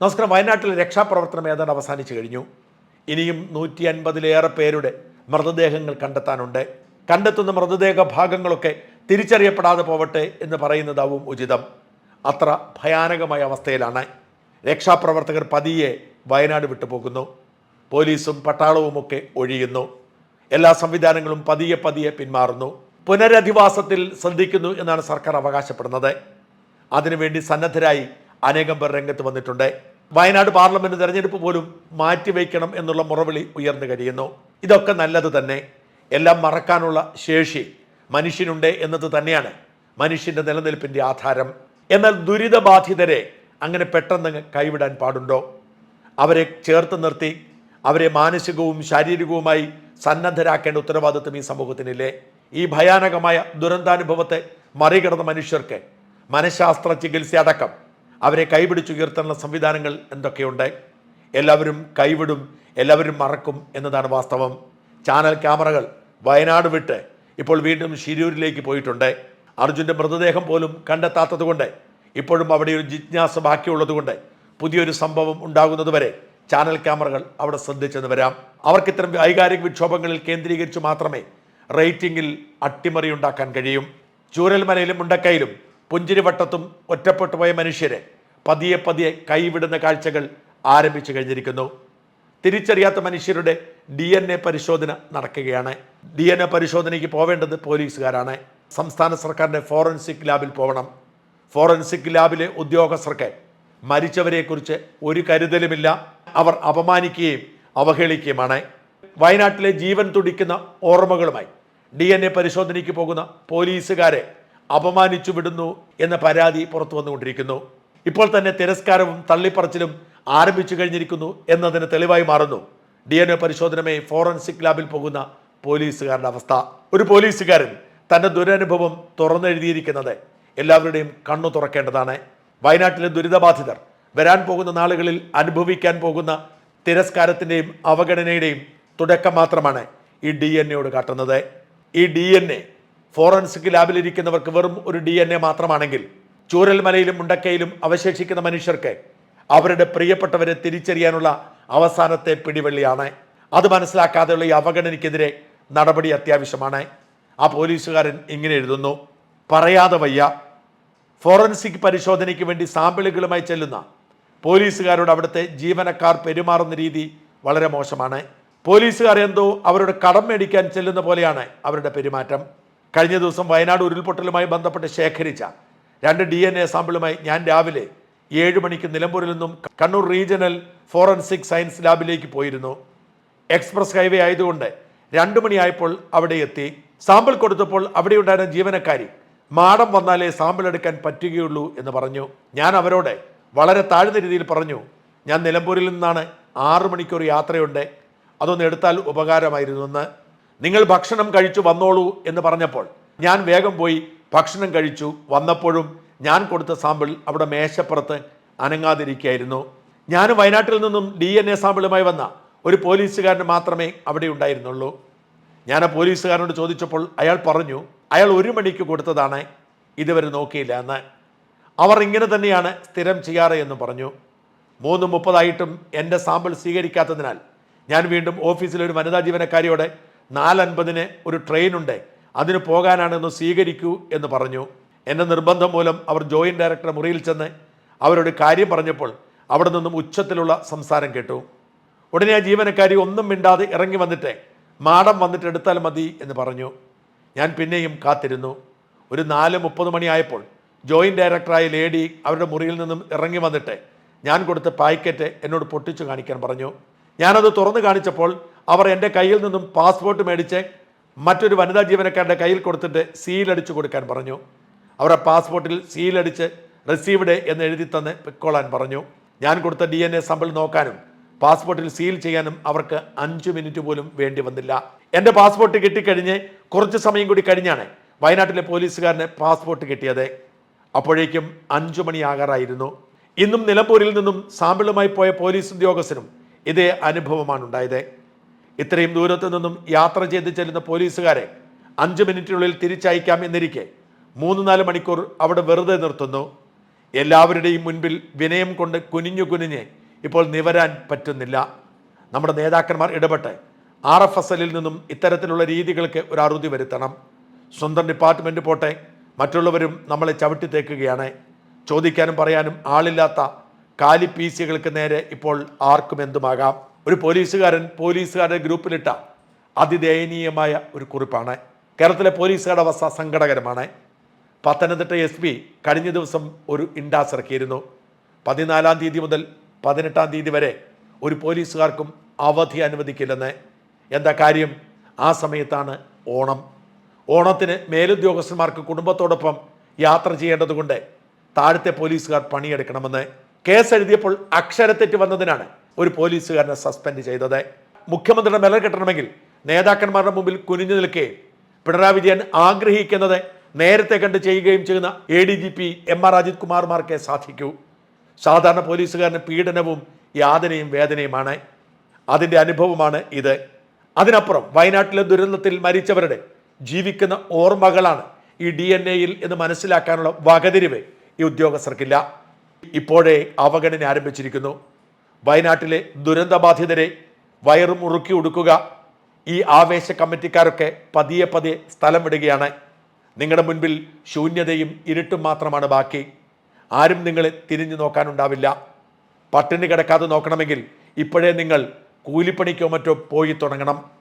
നമസ്കാരം. വയനാട്ടിൽ രക്ഷാപ്രവർത്തനം ഏതാണ്ട് അവസാനിച്ചു കഴിഞ്ഞു. ഇനിയും നൂറ്റി അൻപതിലേറെ പേരുടെ മൃതദേഹങ്ങൾ കണ്ടെത്താനുണ്ട്. കണ്ടെത്തുന്ന മൃതദേഹ ഭാഗങ്ങളൊക്കെ തിരിച്ചറിയപ്പെടാതെ പോവട്ടെ എന്ന് പറയുന്നതാവും ഉചിതം. അത്ര ഭയാനകമായ അവസ്ഥയിലാണ്. രക്ഷാപ്രവർത്തകർ പതിയെ വയനാട് വിട്ടുപോകുന്നു. പോലീസും പട്ടാളവുമൊക്കെ ഒഴിയുന്നു. എല്ലാ സംവിധാനങ്ങളും പതിയെ പതിയെ പിന്മാറുന്നു. പുനരധിവാസത്തിൽ ശ്രദ്ധിക്കുന്നു എന്നാണ് സർക്കാർ അവകാശപ്പെടുന്നത്. അതിനുവേണ്ടി സന്നദ്ധരായി അനേകം പേർ രംഗത്ത് വന്നിട്ടുണ്ട്. വയനാട് പാർലമെന്റ് തെരഞ്ഞെടുപ്പ് പോലും മാറ്റിവെക്കണം എന്നുള്ള മുറവിളി ഉയർന്നു കഴിയുന്നു. ഇതൊക്കെ നല്ലത് തന്നെ. എല്ലാം മറക്കാനുള്ള ശേഷി മനുഷ്യനുണ്ട് എന്നത് തന്നെയാണ് മനുഷ്യന്റെ നിലനിൽപ്പിന്റെ ആധാരം. എന്നാൽ ദുരിതബാധിതരെ അങ്ങനെ പെട്ടെന്ന് കൈവിടാൻ പാടുണ്ടോ? അവരെ ചേർത്ത് നിർത്തി അവരെ മാനസികവും ശാരീരികവുമായി സന്നദ്ധരാക്കേണ്ട ഉത്തരവാദിത്വം ഈ സമൂഹത്തിനില്ലേ? ഈ ഭയാനകമായ ദുരന്താനുഭവത്തെ മറികടന്ന മനുഷ്യർക്ക് മനഃശാസ്ത്ര ചികിത്സ അടക്കം അവരെ കൈപിടിച്ചുയർത്താനുള്ള സംവിധാനങ്ങൾ എന്തൊക്കെയുണ്ട്? എല്ലാവരും കൈവിടും എല്ലാവരും മറക്കും എന്നതാണ് വാസ്തവം. ചാനൽ ക്യാമറകൾ വയനാട് വിട്ട് ഇപ്പോൾ വീണ്ടും ശിരൂരിലേക്ക് പോയിട്ടുണ്ട്. അർജുന്റെ മൃതദേഹം പോലും കണ്ടെത്താത്തതുകൊണ്ട് ഇപ്പോഴും അവിടെ ഒരു ജിജ്ഞാസ ബാക്കിയുള്ളതുകൊണ്ട് പുതിയൊരു സംഭവം ഉണ്ടാകുന്നതുവരെ ചാനൽ ക്യാമറകൾ അവിടെ ശ്രദ്ധിച്ചെന്ന് വരാം. അവർക്ക് ഇത്തരം വൈകാരിക വിക്ഷോഭങ്ങളിൽ കേന്ദ്രീകരിച്ച് മാത്രമേ റേറ്റിംഗിൽ അട്ടിമറി ഉണ്ടാക്കാൻ കഴിയും. ചൂരൽമലയിലും മുണ്ടക്കയിലും പുഞ്ചിരിവട്ടത്തും ഒറ്റപ്പെട്ടുപോയ മനുഷ്യരെ പതിയെ പതിയെ കൈവിടുന്ന കാഴ്ചകൾ ആരംഭിച്ചു കഴിഞ്ഞിരിക്കുന്നു. തിരിച്ചറിയാത്ത മനുഷ്യരുടെ ഡി എൻ എ പരിശോധന നടക്കുകയാണ്. ഡി എൻ എ പരിശോധനയ്ക്ക് പോവേണ്ടത് പോലീസുകാരാണ്. സംസ്ഥാന സർക്കാരിന്റെ ഫോറൻസിക് ലാബിൽ പോകണം ഫോറൻസിക് ലാബിലെ ഉദ്യോഗസ്ഥർക്ക് മരിച്ചവരെക്കുറിച്ച് ഒരു കരുതലുമില്ല. അവർ അപമാനിക്കുകയും അവഹേളിക്കുകയുമാണ്. വയനാട്ടിലെ ജീവൻ തുടിക്കുന്ന ഓർമ്മകളുമായി ഡി പരിശോധനയ്ക്ക് പോകുന്ന പോലീസുകാരെ അപമാനിച്ചു വിടുന്നു എന്ന പരാതി പുറത്തു വന്നുകൊണ്ടിരിക്കുന്നു. ഇപ്പോൾ തന്നെ തിരസ്കാരവും തള്ളിപ്പറച്ചിലും ആരംഭിച്ചു കഴിഞ്ഞിരിക്കുന്നു എന്നതിന് തെളിവായി മാറുന്നു. ഡി എൻ എ പരിശോധനമായി ഫോറൻസിക് ലാബിൽ പോകുന്ന പോലീസുകാരുടെ അവസ്ഥ. ഒരു പോലീസുകാരൻ തന്റെ ദുരനുഭവം തുറന്നെഴുതിയിരിക്കുന്നത് എല്ലാവരുടെയും കണ്ണു തുറക്കേണ്ടതാണ്. വയനാട്ടിലെ ദുരിതബാധിതർ വരാൻ പോകുന്ന നാളുകളിൽ അനുഭവിക്കാൻ പോകുന്ന തിരസ്കാരത്തിന്റെയും അവഗണനയുടെയും തുടക്കം മാത്രമാണ് ഈ ഡി എൻ എയോട് കാട്ടുന്നത്. ഈ ഡി എൻ എ ഫോറൻസിക് ലാബിലിരിക്കുന്നവർക്ക് വെറും ഒരു ഡി എൻ എ മാത്രമാണെങ്കിൽ ചൂരൽമലയിലും മുണ്ടക്കയിലും അവശേഷിക്കുന്ന മനുഷ്യർക്ക് അവരുടെ പ്രിയപ്പെട്ടവരെ തിരിച്ചറിയാനുള്ള അവസാനത്തെ പിടിവള്ളിയാണ്. അത് മനസ്സിലാക്കാതെയുള്ള ഈ അവഗണനയ്ക്കെതിരെ നടപടി അത്യാവശ്യമാണ്. ആ പോലീസുകാരൻ ഇങ്ങനെ എഴുതുന്നു. പറയാതെ വയ്യ. ഫോറൻസിക് പരിശോധനയ്ക്ക് വേണ്ടി സാമ്പിളുകളുമായി ചെല്ലുന്ന പോലീസുകാരോട് അവിടുത്തെ ജീവനക്കാർ പെരുമാറുന്ന രീതി വളരെ മോശമാണ്. പോലീസുകാർ എന്തോ അവരുടെ കടം മേടിക്കാൻ ചെല്ലുന്ന പോലെയാണ് അവരുടെ പെരുമാറ്റം. കഴിഞ്ഞ ദിവസം വയനാട് ഉരുൾപൊട്ടലുമായി ബന്ധപ്പെട്ട് ശേഖരിച്ച രണ്ട് ഡി എൻ എ സാമ്പിളുമായി ഞാൻ രാവിലെ ഏഴ് മണിക്ക് നിലമ്പൂരിൽ നിന്നും കണ്ണൂർ റീജിയണൽ ഫോറൻസിക് സയൻസ് ലാബിലേക്ക് പോയിരുന്നു. എക്സ്പ്രസ് ഹൈവേ ആയതുകൊണ്ട് രണ്ടു മണിയായപ്പോൾ അവിടെ എത്തി. സാമ്പിൾ കൊടുത്തപ്പോൾ അവിടെ ഉണ്ടായിരുന്ന ജീവനക്കാരി മാഡം വന്നാലേ സാമ്പിൾ എടുക്കാൻ പറ്റുകയുള്ളൂ എന്ന് പറഞ്ഞു. ഞാൻ അവരോട് വളരെ താഴ്ന്ന രീതിയിൽ പറഞ്ഞു ഞാൻ നിലമ്പൂരിൽ നിന്നാണ് ആറ് മണിക്കൂർ യാത്രയുണ്ട് അതൊന്ന് എടുത്താൽ ഉപകാരമായിരുന്നു എന്ന്. നിങ്ങൾ ഭക്ഷണം കഴിച്ചു വന്നോളൂ എന്ന് പറഞ്ഞപ്പോൾ ഞാൻ വേഗം പോയി ഭക്ഷണം കഴിച്ചു വന്നപ്പോഴും ഞാൻ കൊടുത്ത സാമ്പിൾ അവിടെ മേശപ്പുറത്ത് അനങ്ങാതിരിക്കുകയായിരുന്നു. ഞാൻ വയനാട്ടിൽ നിന്നും ഡി എൻ എ സാമ്പിളുമായി വന്ന ഒരു പോലീസുകാരന് മാത്രമേ അവിടെ ഉണ്ടായിരുന്നുള്ളൂ. ഞാൻ ആ പോലീസുകാരനോട് ചോദിച്ചപ്പോൾ അയാൾ പറഞ്ഞു അയാൾ ഒരു മണിക്ക് കൊടുത്തതാണ് ഇതുവരെ നോക്കിയില്ല എന്ന്. അവർ ഇങ്ങനെ തന്നെയാണ് സ്ഥിരം ചെയ്യാറ് എന്ന് പറഞ്ഞു. മൂന്ന് മുപ്പതായിട്ടും എന്റെ സാമ്പിൾ സ്വീകരിക്കാത്തതിനാൽ ഞാൻ വീണ്ടും ഓഫീസിലൊരു വനിതാ ജീവനക്കാരിയോട് നാലൻപതിന് ഒരു ട്രെയിനുണ്ട്. അതിന് പോകാനാണെന്ന് സ്വീകരിക്കൂ എന്ന് പറഞ്ഞു. എന്റെ നിർബന്ധം മൂലം അവർ ജോയിന്റ് ഡയറക്ടർ മുറിയിൽ ചെന്ന് അവരോട് കാര്യം പറഞ്ഞപ്പോൾ അവിടെ നിന്നും ഉച്ചത്തിലുള്ള സംസാരം കേട്ടു. ഉടനെ ആ ജീവനക്കാരി ഒന്നും മിണ്ടാതെ ഇറങ്ങി വന്നിട്ട് മാടം വന്നിട്ട് എടുത്താൽ മതി എന്ന് പറഞ്ഞു. ഞാൻ പിന്നെയും കാത്തിരുന്നു. ഒരു നാല് മുപ്പത് മണിയായപ്പോൾ ജോയിന്റ് ഡയറക്ടറായ ലേഡി അവരുടെ മുറിയിൽ നിന്നും ഇറങ്ങി വന്നിട്ട് ഞാൻ കൊടുത്ത പായ്ക്കറ്റ് എന്നോട് പൊട്ടിച്ചു കാണിക്കാൻ പറഞ്ഞു. ഞാനത് തുറന്നു കാണിച്ചപ്പോൾ അവർ എന്റെ കയ്യിൽ നിന്നും പാസ്പോർട്ട് മേടിച്ച് മറ്റൊരു വനിതാ ജീവനക്കാരുടെ കയ്യിൽ കൊടുത്തിട്ട് സീലടിച്ചു കൊടുക്കാൻ പറഞ്ഞു. അവരുടെ പാസ്പോർട്ടിൽ സീലടിച്ച് റിസീവ്ഡ് എന്ന് എഴുതി തന്ന് പിക്കോളാൻ പറഞ്ഞു. ഞാൻ കൊടുത്ത ഡി എൻ എ സാമ്പിൾ നോക്കാനും പാസ്പോർട്ടിൽ സീൽ ചെയ്യാനും അവർക്ക് അഞ്ച് മിനിറ്റ് പോലും വേണ്ടി വന്നില്ല. എന്റെ പാസ്പോർട്ട് കിട്ടിക്കഴിഞ്ഞ് കുറച്ച് സമയം കൂടി കഴിഞ്ഞാണ് വയനാട്ടിലെ പോലീസുകാരന് പാസ്പോർട്ട് കിട്ടിയത്. അപ്പോഴേക്കും അഞ്ചു മണിയാകാറായിരുന്നു. ഇന്നും നിലമ്പൂരിൽ നിന്നും സാമ്പിളുമായി പോയ പോലീസ് ഉദ്യോഗസ്ഥനും ഇതേ അനുഭവമാണ് ഉണ്ടായത് ഇത്രയും ദൂരത്ത് നിന്നും യാത്ര ചെയ്ത് ചെല്ലുന്ന പോലീസുകാരെ അഞ്ച് മിനിറ്റിനുള്ളിൽ തിരിച്ചയക്കാം എന്നിരിക്കെ മൂന്ന് നാല് മണിക്കൂർ അവിടെ വെറുതെ നിർത്തുന്നു. എല്ലാവരുടെയും മുൻപിൽ വിനയം കൊണ്ട് കുനിഞ്ഞു കുനിഞ്ഞ് ഇപ്പോൾ നിവരാൻ പറ്റുന്നില്ല. നമ്മുടെ നേതാക്കന്മാർ ഇടപെട്ട് ആർ എഫ് എസ് എല്ലിൽ നിന്നും ഇത്തരത്തിലുള്ള രീതികൾക്ക് ഒരു അറുതി വരുത്തണം. സ്വന്തം ഡിപ്പാർട്ട്മെന്റ് പോട്ടെ മറ്റുള്ളവരും നമ്മളെ ചവിട്ടി തേക്കുകയാണ്. ചോദിക്കാനും പറയാനും ആളില്ലാത്ത കാലി പി സികൾക്ക് നേരെ ഇപ്പോൾ ആർക്കും എന്തുമാകാം? ഒരു പോലീസുകാരൻ പോലീസുകാരുടെ ഗ്രൂപ്പിലിട്ട അതിദയനീയമായ ഒരു കുറിപ്പാണ്. കേരളത്തിലെ പോലീസുകാരുടെ അവസ്ഥ സങ്കടകരമാണ്. പത്തനംതിട്ട എസ് പി കഴിഞ്ഞ ദിവസം ഒരു ഇൻഡാസ് ഇറക്കിയിരുന്നു പതിനാലാം തീയതി മുതൽ പതിനെട്ടാം തീയതി വരെ ഒരു പോലീസുകാർക്കും അവധി അനുവദിക്കില്ലെന്ന്. എന്താ കാര്യം? ആ സമയത്താണ് ഓണം. ഓണത്തിന് മേലുദ്യോഗസ്ഥന്മാർക്ക് കുടുംബത്തോടൊപ്പം യാത്ര ചെയ്യേണ്ടതുകൊണ്ട് താഴത്തെ പോലീസുകാർ പണിയെടുക്കണമെന്ന്. കേസ് എഴുതിയപ്പോൾ അക്ഷരത്തെറ്റ് വന്നതിനാണ് ഒരു പോലീസുകാരനെ സസ്പെൻഡ് ചെയ്തത്. മുഖ്യമന്ത്രിയുടെ മെലർ കെട്ടണമെങ്കിൽ നേതാക്കന്മാരുടെ മുമ്പിൽ കുനിഞ്ഞു നിൽക്കുകയും പിണറായി വിജയൻ ആഗ്രഹിക്കുന്നത് നേരത്തെ കണ്ട് ചെയ്യുകയും ചെയ്യുന്ന A D G P M R Ajith കുമാർമാർക്കേ സാധിക്കൂ. സാധാരണ പോലീസുകാരന് പീഡനവും യാതനയും വേദനയുമാണ്. അതിന്റെ അനുഭവമാണ് ഇത്. അതിനപ്പുറം വയനാട്ടിലെ ദുരന്തത്തിൽ മരിച്ചവരുടെ ജീവിക്കുന്ന ഓർമ്മകളാണ് ഈ ഡി എൻ എയിൽ എന്ന് മനസ്സിലാക്കാനുള്ള വകതിരിവ് ഈ ഉദ്യോഗസ്ഥർക്കില്ല. ഇപ്പോഴേ അവഗണന ആരംഭിച്ചിരിക്കുന്നു. വയനാട്ടിലെ ദുരന്തബാധിതരെ വയറും മുറുക്കി ഉടുക്കുക. ഈ ആവേശ കമ്മിറ്റിക്കാരൊക്കെ പതിയെ പതിയെ സ്ഥലം വിടുകയാണ്. നിങ്ങളുടെ മുൻപിൽ ശൂന്യതയും ഇരുട്ടും മാത്രമാണ് ബാക്കി. ആരും നിങ്ങളെ തിരിഞ്ഞു നോക്കാനുണ്ടാവില്ല. പട്ടിണി കിടക്കാതെ നോക്കണമെങ്കിൽ ഇപ്പോഴേ നിങ്ങൾ കൂലിപ്പണിക്കോ മറ്റോ പോയി തുടങ്ങണം.